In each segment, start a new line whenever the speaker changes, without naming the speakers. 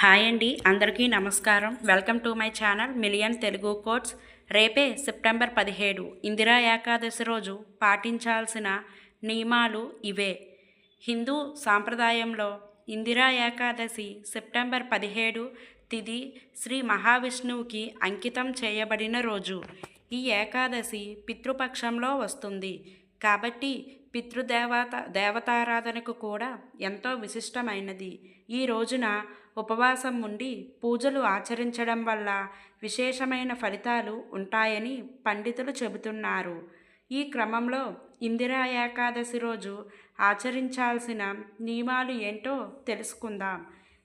Hi అండి అందరికీ నమస్కారం. Welcome to my channel million Telugu quotes. రేపే సెప్టెంబర్ పదిహేడు ఇందిరా ఏకాదశి రోజు పాటించాల్సిన నియమాలు ఇవే. హిందూ సాంప్రదాయంలో ఇందిరా ఏకాదశి సెప్టెంబర్ పదిహేడు తిది శ్రీ మహావిష్ణువుకి అంకితం చేయబడిన రోజు. ఈ ఏకాదశి పితృపక్షంలో వస్తుంది. కాబట్టి పితృదేవత దేవతారాధనకు కూడా ఎంతో విశిష్టమైనది. ఈ రోజున ఉపవాసం ఉండి పూజలు ఆచరించడం వల్ల విశేషమైన ఫలితాలు ఉంటాయని పండితులు చెబుతున్నారు. ఈ క్రమంలో ఇందిరా ఏకాదశి రోజు ఆచరించాల్సిన నియమాలు ఏంటో తెలుసుకుందాం.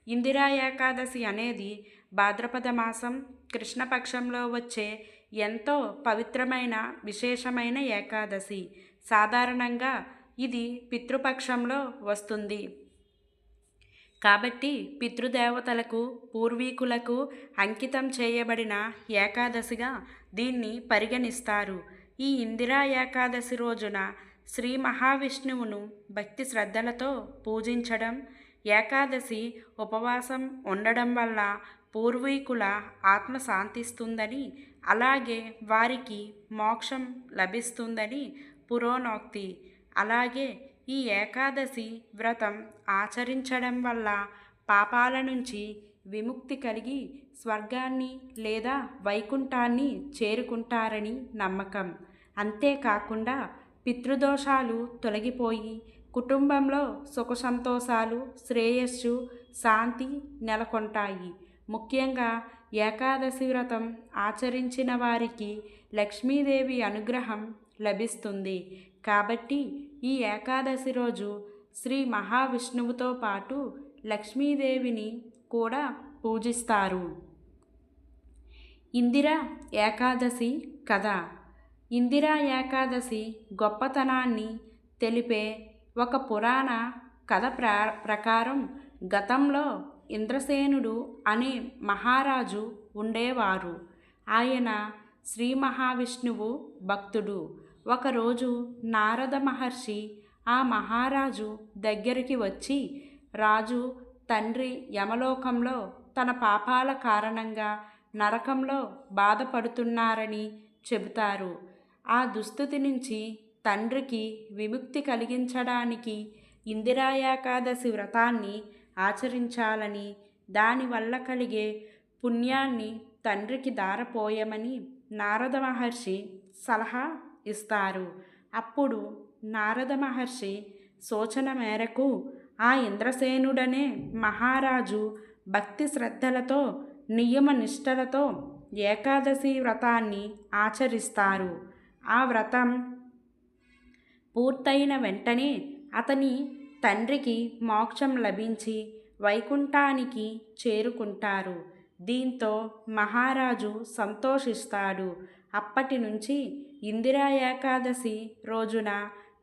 ఇందిరా ఏకాదశి అనేది భాద్రపద మాసం కృష్ణపక్షంలో వచ్చే ఎంతో పవిత్రమైన విశేషమైన ఏకాదశి. సాధారణంగా ఇది పితృపక్షంలో వస్తుంది. కాబట్టి పితృదేవతలకు పూర్వీకులకు అంకితం చేయబడిన ఏకాదశిగా దీన్ని పరిగణిస్తారు. ఈ ఇందిరా ఏకాదశి రోజున శ్రీ మహావిష్ణువును భక్తి శ్రద్ధలతో పూజించడం ఏకాదశి ఉపవాసం ఉండడం వల్ల పూర్వీకుల ఆత్మ శాంతిస్తుందని అలాగే వారికి మోక్షం లభిస్తుందని పురోణోక్తి అలాగే ఈ ఏకాదశి వ్రతం ఆచరించడం వల్ల పాపాల నుంచి విముక్తి కలిగి స్వర్గాన్ని లేదా వైకుంఠాన్ని చేరుకుంటారని నమ్మకం. అంతేకాకుండా పితృదోషాలు తొలగిపోయి కుటుంబంలో సుఖ సంతోషాలు శ్రేయస్సు శాంతి నెలకొంటాయి. ముఖ్యంగా ఏకాదశి వ్రతం ఆచరించిన వారికి లక్ష్మీదేవి అనుగ్రహం లభిస్తుంది. కాబట్టి ఈ ఏకాదశి రోజు శ్రీ మహావిష్ణువుతో పాటు లక్ష్మీదేవిని కూడా పూజిస్తారు. ఇందిరా ఏకాదశి కథ. ఇందిరా ఏకాదశి గొప్పతనాన్ని తెలిపే ఒక పురాణ కథ ప్రా ప్రకారం గతంలో ఇంద్రసేనుడు అనే మహారాజు ఉండేవారు. ఆయన శ్రీ మహావిష్ణువు భక్తుడు. ఒకరోజు నారద మహర్షి ఆ మహారాజు దగ్గరికి వచ్చి రాజు తండ్రి యమలోకంలో తన పాపాల కారణంగా నరకంలో బాధపడుతున్నారని చెబుతారు. ఆ దుస్థితి నుంచి తండ్రికి విముక్తి కలిగించడానికి ఇందిరా ఏకాదశి వ్రతాన్ని ఆచరించాలని దానివల్ల కలిగే పుణ్యాన్ని తండ్రికి దారపోయమని నారద మహర్షి సలహా ఇస్తారు. అప్పుడు నారద మహర్షి సూచన మేరకు ఆ ఇంద్రసేనుడనే మహారాజు భక్తి శ్రద్ధలతో నియమ నిష్టలతో ఏకాదశి వ్రతాన్ని ఆచరిస్తారు. ఆ వ్రతం పూర్తయిన వెంటనే అతని తండ్రికి మోక్షం లభించి వైకుంఠానికి చేరుకుంటారు. దీంతో మహారాజు సంతోషిస్తాడు. అప్పటి నుంచి ఇందిరా ఏకాదశి రోజున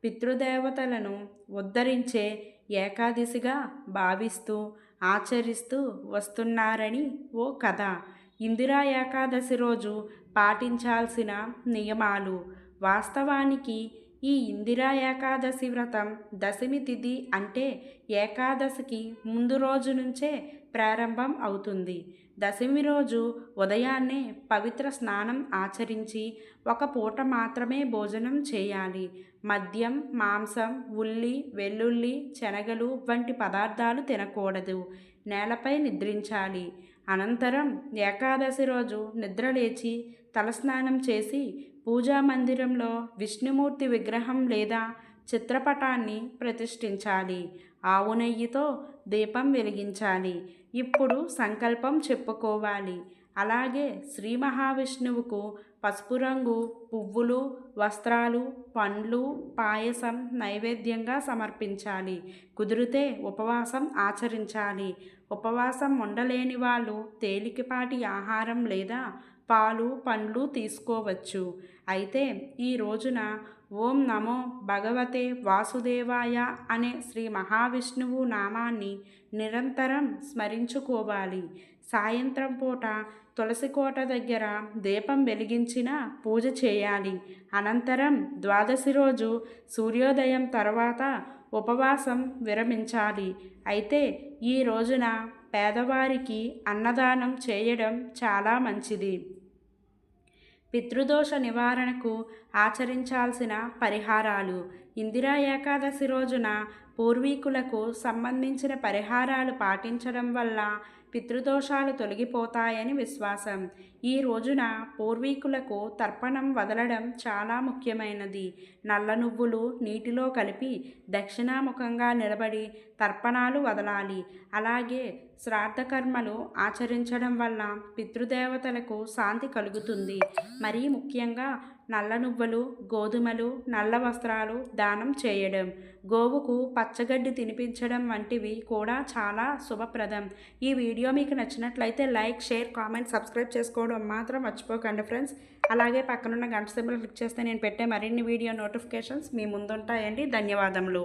పితృదేవతలను ఉద్ధరించే ఏకాదశిగా భావిస్తూ ఆచరిస్తూ వస్తున్నారని ఓ కథ. ఇందిరా ఏకాదశి రోజు పాటించాల్సిన నియమాలు. వాస్తవానికి ఈ ఇందిరా ఏకాదశి వ్రతం దశమి తిథి అంటే ఏకాదశికి ముందు రోజు నుంచే ప్రారంభం అవుతుంది. దశమి రోజు ఉదయాన్నే పవిత్ర స్నానం ఆచరించి ఒక పూట మాత్రమే భోజనం చేయాలి. మద్యం మాంసం ఉల్లి వెల్లుల్లి శనగలు వంటి పదార్థాలు తినకూడదు. నేలపై నిద్రించాలి. అనంతరం ఏకాదశి రోజు నిద్రలేచి తలస్నానం చేసి పూజా మందిరంలో విష్ణుమూర్తి విగ్రహం లేదా చిత్రపటాన్ని ప్రతిష్ఠించాలి. ఆవు నెయ్యితో దీపం వెలిగించాలి. ఇప్పుడు సంకల్పం చెప్పుకోవాలి. అలాగే శ్రీ మహావిష్ణువుకు పసుపు రంగు పువ్వులు వస్త్రాలు పండ్లు పాయసం నైవేద్యంగా సమర్పించాలి. కుదిరితే ఉపవాసం ఆచరించాలి. ఉపవాసం ఉండలేని వాళ్ళు తేలికపాటి ఆహారం లేదా పాలు పండ్లు తీసుకోవచ్చు. అయితే ఈ రోజున ఓం నమో భగవతే వాసుదేవాయ అనే శ్రీ మహావిష్ణువు నామాన్ని నిరంతరం స్మరించుకోవాలి. సాయంత్రం పూట తులసి కోట దగ్గర దీపం వెలిగించిన పూజ చేయాలి. అనంతరం ద్వాదశి రోజు సూర్యోదయం తర్వాత ఉపవాసం విరమించాలి. అయితే ఈ రోజున పేదవారికి అన్నదానం చేయడం చాలా మంచిది. పితృదోష నివారణకు ఆచరించాల్సిన పరిహారాలు. ఇందిరా ఏకాదశి రోజున పూర్వీకులకు సంబంధించిన పరిహారాలు పాటించడం వల్ల పితృదోషాలు తొలగిపోతాయని విశ్వాసం. ఈ రోజున పూర్వీకులకు తర్పణం వదలడం చాలా ముఖ్యమైనది. నల్ల నువ్వులు నీటిలో కలిపి దక్షిణాముఖంగా నిలబడి తర్పణాలు వదలాలి. అలాగే శ్రాద్ధకర్మలు ఆచరించడం వల్ల పితృదేవతలకు శాంతి కలుగుతుంది. మరీ ముఖ్యంగా నల్ల నువ్వులు గోధుమలు నల్ల వస్త్రాలు దానం చేయడం గోవుకు పచ్చగడ్డి తినిపించడం వంటివి కూడా చాలా శుభప్రదం. ఈ వీడియో మీకు నచ్చినట్లయితే లైక్ షేర్ కామెంట్ సబ్స్క్రైబ్ చేసుకోవడం మాత్రం మర్చిపోకండి ఫ్రెండ్స్. అలాగే పక్కనున్న గంట సింబల్ క్లిక్ చేస్తే నేను పెట్టే మరిన్ని వీడియో నోటిఫికేషన్స్ మీ ముందుంటాయండి. ధన్యవాదములు.